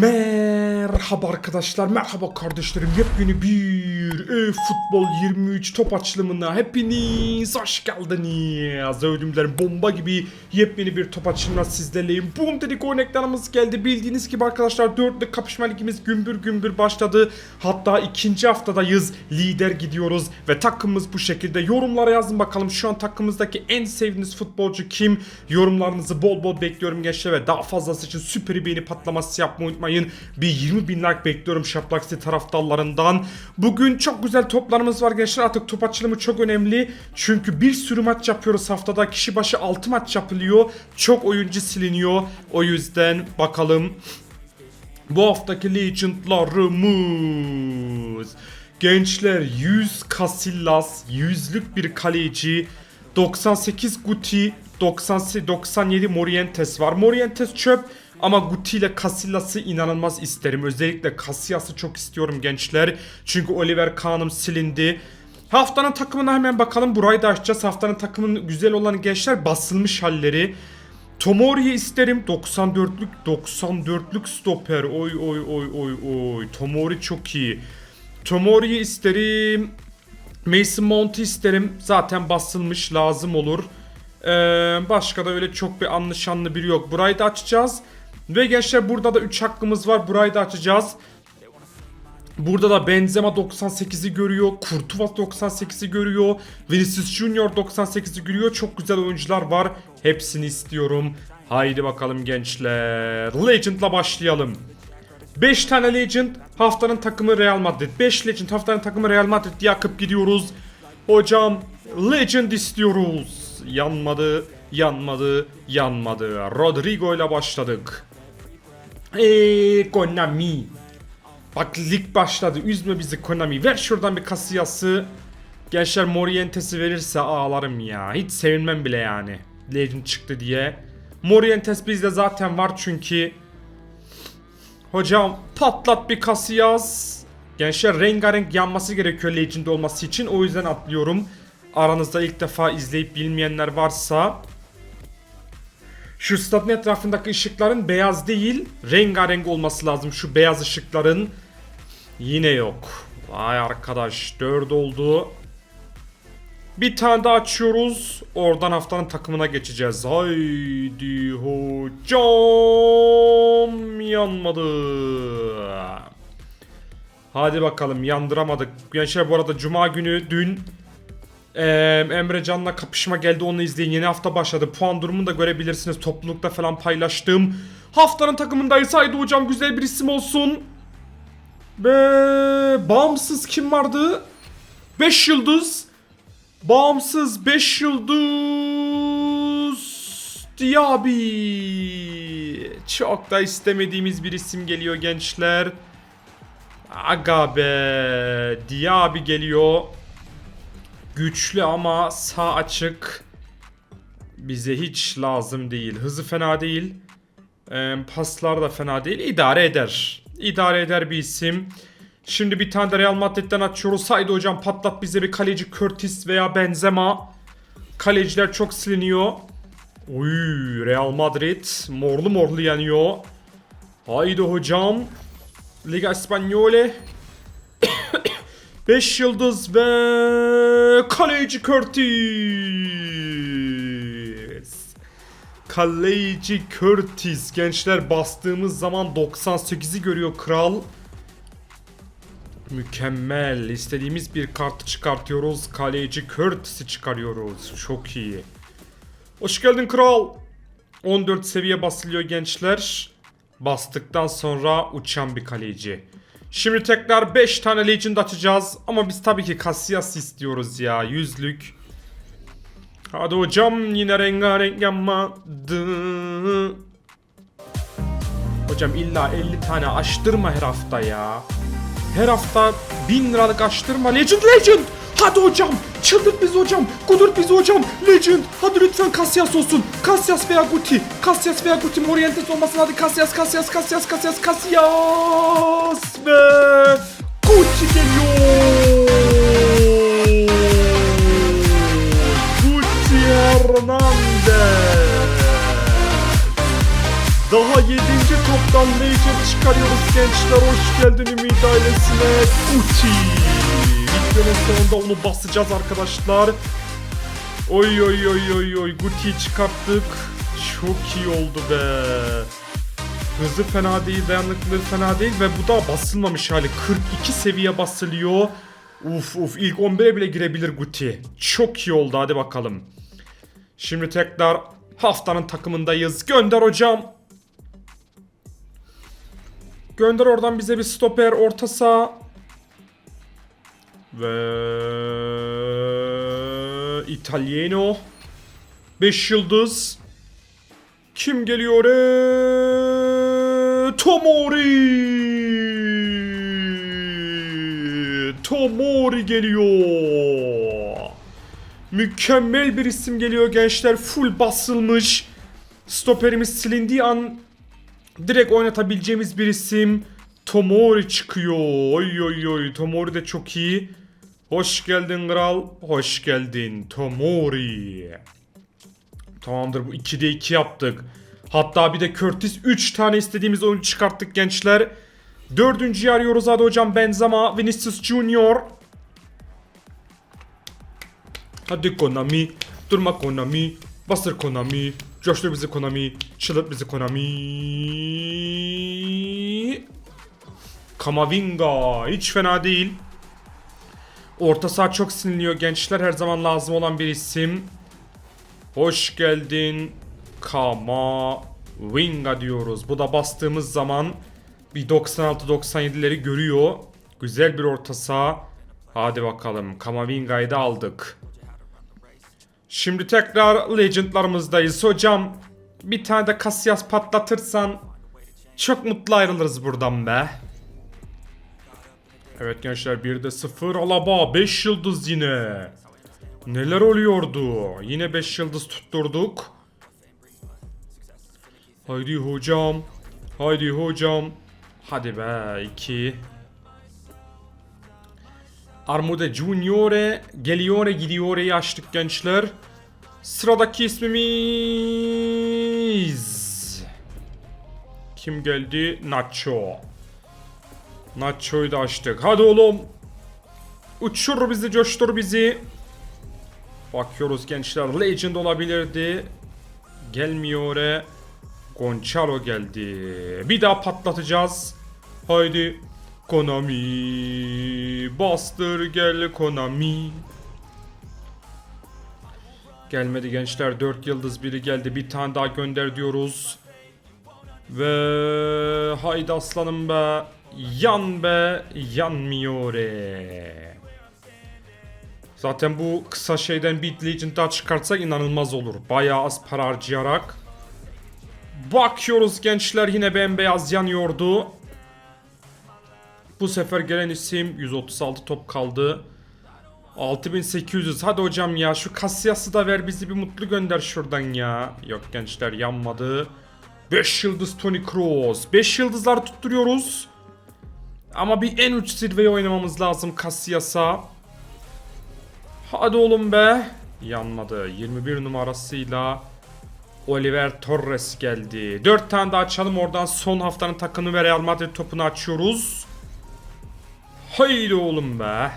Merhaba arkadaşlar, merhaba kardeşlerim. Yepyeni bir e, futbol 23 top açılımına hepiniz hoş geldiniz. Ölümlerin bomba gibi yepyeni bir top açılımına sizlerleyim. Boom dedik örneklerimiz geldi. Bildiğiniz gibi arkadaşlar dörtlü kapışma ligimiz gümbür gümbür başladı. Hatta ikinci haftadayız. Lider gidiyoruz ve takımımız bu şekilde. Yorumlara yazın bakalım şu an takımımızdaki en sevdiğiniz futbolcu kim? Yorumlarınızı bol bol bekliyorum gençler ve daha fazlası için süper beğeni patlaması yapmayı unutmayın. Bir 20 bin like bekliyorum Şaplak City taraftarlarından. Bugün çok güzel toplarımız var gençler. Artık top açılımı çok önemli. Çünkü bir sürü maç yapıyoruz haftada. Kişi başı 6 maç yapılıyor. Çok oyuncu siliniyor. O yüzden bakalım bu haftaki legendlarımız. Gençler 100 Casillas, 100'lük bir kaleci, 98 Guti, 90, 97 Morientes var. Morientes çöp ama Guti ile Casillas'ı inanılmaz isterim. Özellikle Casillas'ı çok istiyorum gençler. Çünkü Oliver Kahn'ım silindi. Haftanın takımına hemen bakalım. Burayı da açacağız. Haftanın takımının güzel olan gençler basılmış halleri. Tomori'yi isterim. 94'lük 94'lük stoper. Oy oy oy oy oy. Tomori çok iyi. Tomori'yi isterim. Mason Mount'u isterim. Zaten basılmış lazım olur. Ee, başka da öyle çok bir anlaşanlı biri yok. Burayı da açacağız. Ve gençler burada da 3 hakkımız var. Burayı da açacağız. Burada da Benzema 98'i görüyor. Courtois 98'i görüyor. Vinicius Junior 98'i görüyor. Çok güzel oyuncular var. Hepsini istiyorum. Haydi bakalım gençler. Legend'la başlayalım. 5 tane Legend haftanın takımı Real Madrid. 5 Legend haftanın takımı Real Madrid diye akıp gidiyoruz. Hocam Legend istiyoruz. Yanmadı, yanmadı, yanmadı. Rodrigo ile başladık. Eee Konami. Bak lig başladı. Üzme bizi Konami. Ver şuradan bir kasiyası. Gençler Morientes'i verirse ağlarım ya. Hiç sevinmem bile yani. Legend çıktı diye. Morientes bizde zaten var çünkü. Hocam patlat bir kasiyas. Gençler rengarenk yanması gerekiyor Legend olması için. O yüzden atlıyorum. Aranızda ilk defa izleyip bilmeyenler varsa şu stadın etrafındaki ışıkların beyaz değil, rengarenk olması lazım şu beyaz ışıkların. Yine yok. Vay arkadaş 4 oldu. Bir tane daha açıyoruz. Oradan haftanın takımına geçeceğiz. Haydi hocam. Yanmadı. Hadi bakalım yandıramadık. Gençler bu arada cuma günü dün ee, Emre Can'la kapışma geldi onu izleyin. Yeni hafta başladı. Puan durumunu da görebilirsiniz. Toplulukta falan paylaştım. Haftanın takımındayız. Haydi hocam güzel bir isim olsun. Ve bağımsız kim vardı? 5 yıldız. Bağımsız 5 yıldız. Diaby. Çok da istemediğimiz bir isim geliyor gençler. Aga be. Diaby geliyor. Güçlü ama sağ açık. Bize hiç lazım değil. Hızı fena değil. Ee, paslar da fena değil. İdare eder. İdare eder bir isim. Şimdi bir tane de Real Madrid'den açıyoruz. Haydi hocam patlat bize bir kaleci Curtis veya Benzema. Kaleciler çok siliniyor. Uy, Real Madrid morlu morlu yanıyor. Haydi hocam. Liga Espanyole 5 yıldız ve kaleci Curtis. Kaleci Curtis. Gençler bastığımız zaman 98'i görüyor kral. Mükemmel. İstediğimiz bir kartı çıkartıyoruz. Kaleci Curtis'i çıkarıyoruz. Çok iyi. Hoş geldin kral. 14 seviye basılıyor gençler. Bastıktan sonra uçan bir kaleci. Şimdi tekrar 5 tane Legend açacağız. Ama biz tabii ki Casillas istiyoruz ya. Yüzlük. Hadi hocam yine rengarenk yanmadı. Hocam illa 50 tane açtırma her hafta ya. Her hafta 1000 liralık açtırma. Legend Legend. Hadi hocam. Çıldırt bizi hocam. Kudurt bizi hocam. Legend. Hadi lütfen Casillas olsun. Casillas veya Guti. Casillas veya Guti. Morientes olmasın. Hadi Casillas, Casillas, Casillas, Casillas, Casillas. Ve Guti geliyor. Guti Hernandez. Daha 7. toptan Legend çıkarıyoruz gençler. Hoş geldin Ümit ailesine. Uti. Videonun sonunda onu basacağız arkadaşlar. Oy oy oy oy oy. Guti'yi çıkarttık. Çok iyi oldu be. Hızı fena değil, dayanıklılığı fena değil ve bu da basılmamış hali. 42 seviye basılıyor. Uf uf ilk 11'e bile girebilir Guti. Çok iyi oldu hadi bakalım. Şimdi tekrar haftanın takımındayız. Gönder hocam. Gönder oradan bize bir stoper orta saha. Ve Italiano. 5 yıldız. Kim geliyor? Ee, Tomori. Tomori geliyor. Mükemmel bir isim geliyor gençler. Full basılmış. Stoperimiz silindiği an direkt oynatabileceğimiz bir isim. Tomori çıkıyor. Oy oy oy. Tomori de çok iyi. Hoş geldin kral. Hoş geldin Tomori. Tamamdır bu 2'de 2 yaptık. Hatta bir de Curtis 3 tane istediğimiz oyuncu çıkarttık gençler. Dördüncüyü arıyoruz hadi hocam Benzema, Vinicius Junior. Hadi Konami. Durma Konami. Bastır Konami. Coştur bizi Konami. Çılıt bizi Konami. Kamavinga. Hiç fena değil. Orta saha çok sinirliyor gençler. Her zaman lazım olan bir isim. Hoş geldin. Kamavinga diyoruz. Bu da bastığımız zaman bir 96-97'leri görüyor. Güzel bir orta saha. Hadi bakalım. Kamavinga'yı da aldık. Şimdi tekrar Legend'larımızdayız. Hocam bir tane de Casillas patlatırsan çok mutlu ayrılırız buradan be. Evet gençler bir de 0 Alaba 5 yıldız yine. Neler oluyordu? Yine 5 yıldız tutturduk. Haydi hocam. Haydi hocam. Hadi be 2. Armude Juniore Geliore Gidiore'yi açtık gençler. Sıradaki ismimiz Kim geldi? Nacho. Nacho'yu da açtık. Hadi oğlum. Uçur bizi, coştur bizi. Bakıyoruz gençler. Legend olabilirdi. Gelmiyor. Gonçalo geldi. Bir daha patlatacağız. Haydi. Konami. Bastır gel Konami. Gelmedi gençler. 4 yıldız biri geldi. Bir tane daha gönder diyoruz. Ve haydi aslanım be. Yan be. Yanmıyor. Zaten bu kısa şeyden bir Legend daha çıkartsak inanılmaz olur. Bayağı az para harcayarak. Bakıyoruz gençler yine bembeyaz yanıyordu. Bu sefer gelen isim 136 top kaldı. 6800 hadi hocam ya şu Casillas'ı da ver bizi bir mutlu gönder şuradan ya. Yok gençler yanmadı. 5 yıldız Tony Kroos. 5 yıldızlar tutturuyoruz. Ama bir en uç zirveyi oynamamız lazım Casillas'a. Hadi oğlum be. Yanmadı. 21 numarasıyla Oliver Torres geldi. 4 tane daha açalım oradan son haftanın takımı ve Real Madrid topunu açıyoruz. Haydi oğlum be.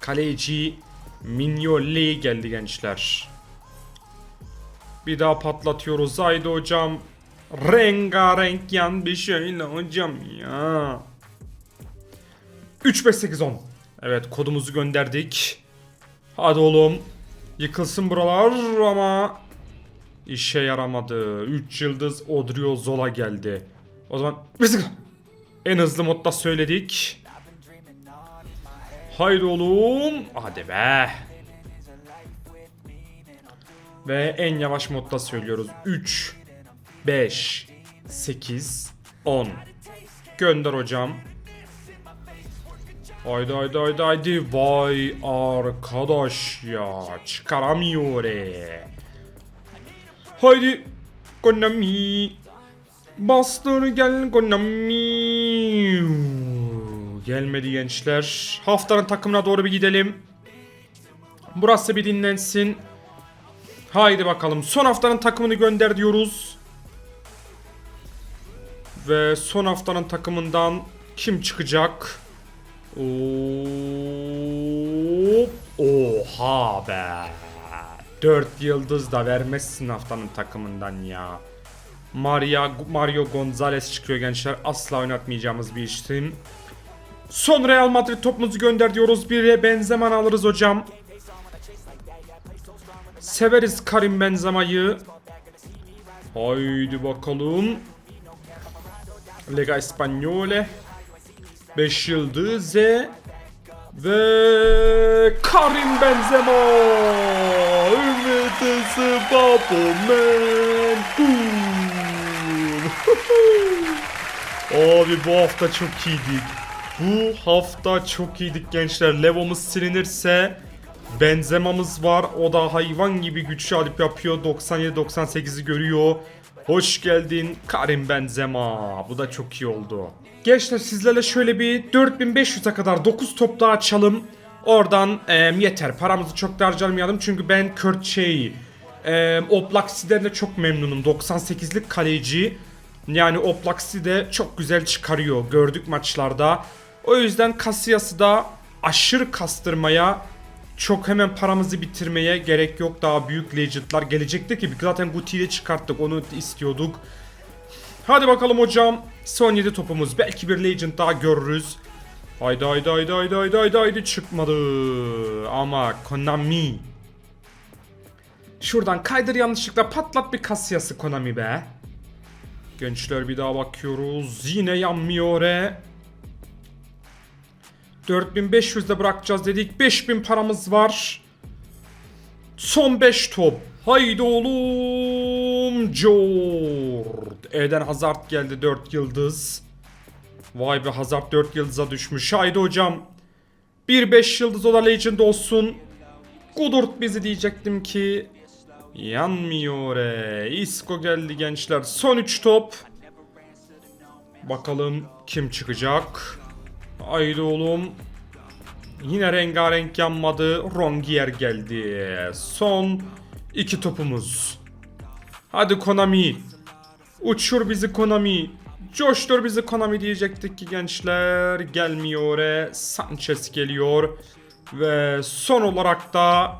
Kaleci Mignoli geldi gençler. Bir daha patlatıyoruz. Haydi hocam. Rengarenk yan bir şeyle hocam ya. 3 5 8 10. Evet kodumuzu gönderdik. Hadi oğlum. Yıkılsın buralar ama işe yaramadı. 3 yıldız Odriozola geldi. O zaman en hızlı modda söyledik. Haydi oğlum. Hadi be. Ve en yavaş modda söylüyoruz. 3 5 8 10 Gönder hocam. Haydi haydi haydi haydi. Vay arkadaş ya. Çıkaramıyor. e. Haydi. Konami. Bastır gel Konami. Gelmedi gençler. Haftanın takımına doğru bir gidelim. Burası bir dinlensin. Haydi bakalım. Son haftanın takımını gönder diyoruz. Ve son haftanın takımından kim çıkacak? Hop. Oha be. 4 yıldız da vermezsin haftanın takımından ya. Maria, Mario Gonzalez çıkıyor gençler. Asla oynatmayacağımız bir isim. Son Real Madrid topumuzu gönder diyoruz. Bir Benzema alırız hocam. Severiz Karim Benzema'yı. Haydi bakalım. Lega Espanyole. 5 yıldız ve Karim Benzema. Ümitisi Babomen. Abi bu hafta çok iyiydik. Bu hafta çok iyiydik gençler. Levo'muz silinirse Benzema'mız var. O da hayvan gibi güçlü alıp yapıyor. 97-98'i görüyor. Hoş geldin Karim Benzema. Bu da çok iyi oldu. Gençler sizlerle şöyle bir 4500'e kadar 9 top daha açalım. Oradan em, yeter. Paramızı çok da harcamayalım. Çünkü ben Kurt şey, em, Oplaxi'den de çok memnunum. 98'lik kaleci. Yani Oplaxi de çok güzel çıkarıyor. Gördük maçlarda. O yüzden Casillas'ı da aşırı kastırmaya çok hemen paramızı bitirmeye gerek yok. Daha büyük legendlar gelecekti ki zaten Guti'yi çıkarttık onu istiyorduk. Hadi bakalım hocam. Son 7 topumuz. Belki bir legend daha görürüz. Haydi haydi haydi haydi haydi haydi haydi çıkmadı. Ama Konami. Şuradan kaydır yanlışlıkla patlat bir kasiyası Konami be. Gençler bir daha bakıyoruz. Yine yanmıyor e. 4500'de bırakacağız dedik. 5000 paramız var. Son 5 top. Haydi oğlum. Jord. Eden Hazard geldi 4 yıldız. Vay be Hazard 4 yıldıza düşmüş. Haydi hocam. Bir 5 yıldız o da Legend olsun. Kudurt bizi diyecektim ki. Yanmıyor e. Isco geldi gençler. Son 3 top. Bakalım kim çıkacak. Haydi oğlum. Yine rengarenk yanmadı. Rongier geldi. Son iki topumuz. Hadi Konami. Uçur bizi Konami. Coştur bizi Konami diyecektik ki gençler. Gelmiyor. e. Sanchez geliyor. Ve son olarak da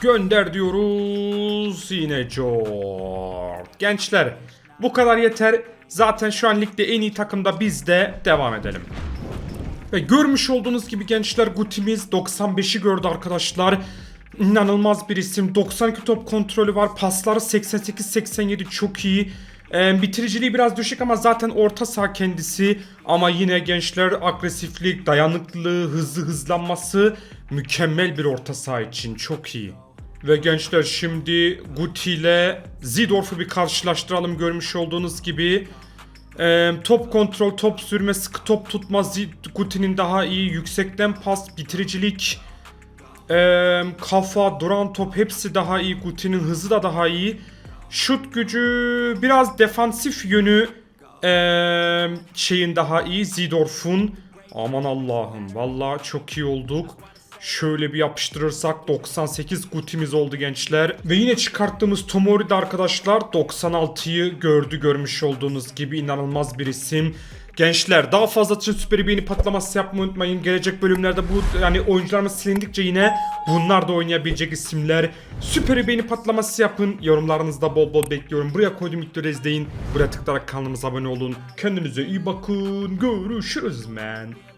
gönder diyoruz. Yine George. Gençler bu kadar yeter. Zaten şu an ligde en iyi takımda biz de devam edelim. Ve görmüş olduğunuz gibi gençler Guti'miz 95'i gördü arkadaşlar. İnanılmaz bir isim. 92 top kontrolü var. Pasları 88-87 çok iyi. Ee, bitiriciliği biraz düşük ama zaten orta saha kendisi. Ama yine gençler agresiflik, dayanıklılığı, hızlı hızlanması mükemmel bir orta saha için. Çok iyi. Ve gençler şimdi Guti ile Zidorf'u bir karşılaştıralım görmüş olduğunuz gibi. Ee, top kontrol, top sürme, sıkı top tutma Guti'nin daha iyi. Yüksekten pas, bitiricilik, ee, kafa, duran top hepsi daha iyi. Guti'nin hızı da daha iyi. Şut gücü biraz defansif yönü ee, şeyin daha iyi. Zidorf'un. Aman Allah'ım vallahi çok iyi olduk. Şöyle bir yapıştırırsak 98 Guti'miz oldu gençler. Ve yine çıkarttığımız Tomori de arkadaşlar 96'yı gördü görmüş olduğunuz gibi inanılmaz bir isim. Gençler daha fazla için süper beğeni patlaması yapmayı unutmayın. Gelecek bölümlerde bu yani oyuncularımız silindikçe yine bunlar da oynayabilecek isimler. Süper beğeni patlaması yapın. Yorumlarınızda bol bol bekliyorum. Buraya koyduğum videoları izleyin. Buraya tıklayarak kanalımıza abone olun. Kendinize iyi bakın. Görüşürüz. Pew.